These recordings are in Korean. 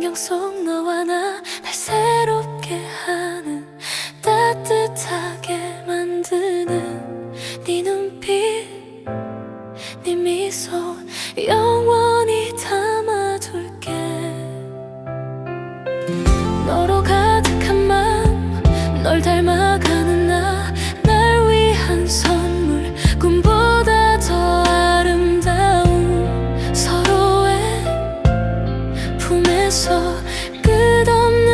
풍경 속 너와 나 날 새롭게 하는 따뜻하게 만드는 네 눈빛 네 미소 영원. 끝없는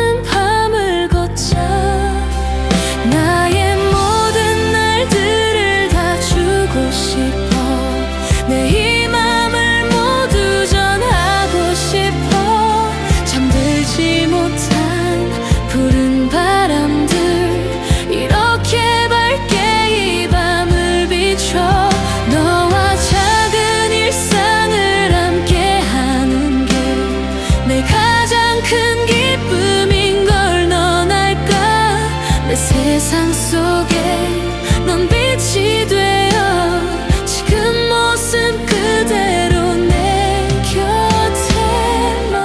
세상 속에 넌 빛이 되어 지금 모습 그대로 내 곁에만.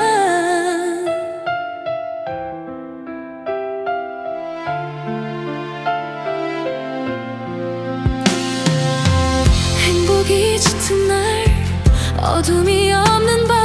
행복이 짙은 날 어둠이 없는 밤.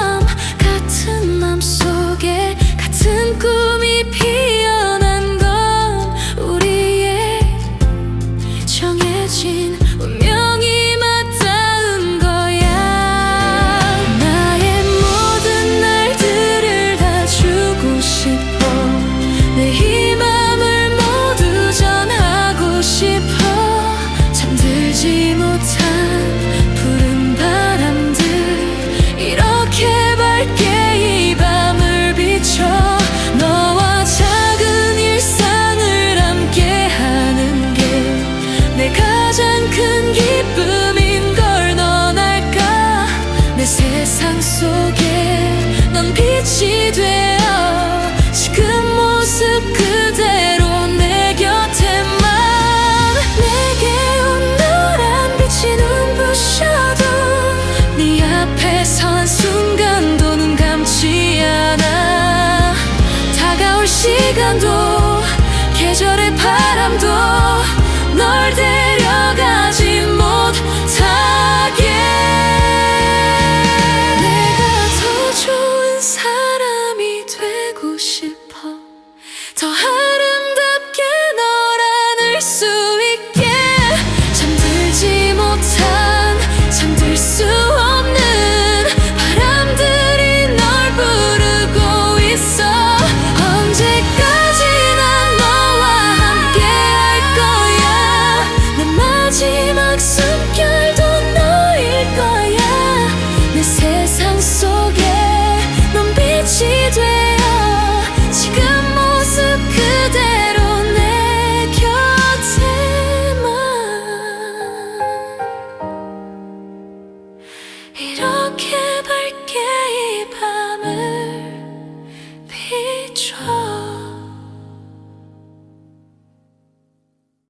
시간도 계절의 바람도 널 데려가지 못하게. 내가 더 좋은 사람이 되고 싶어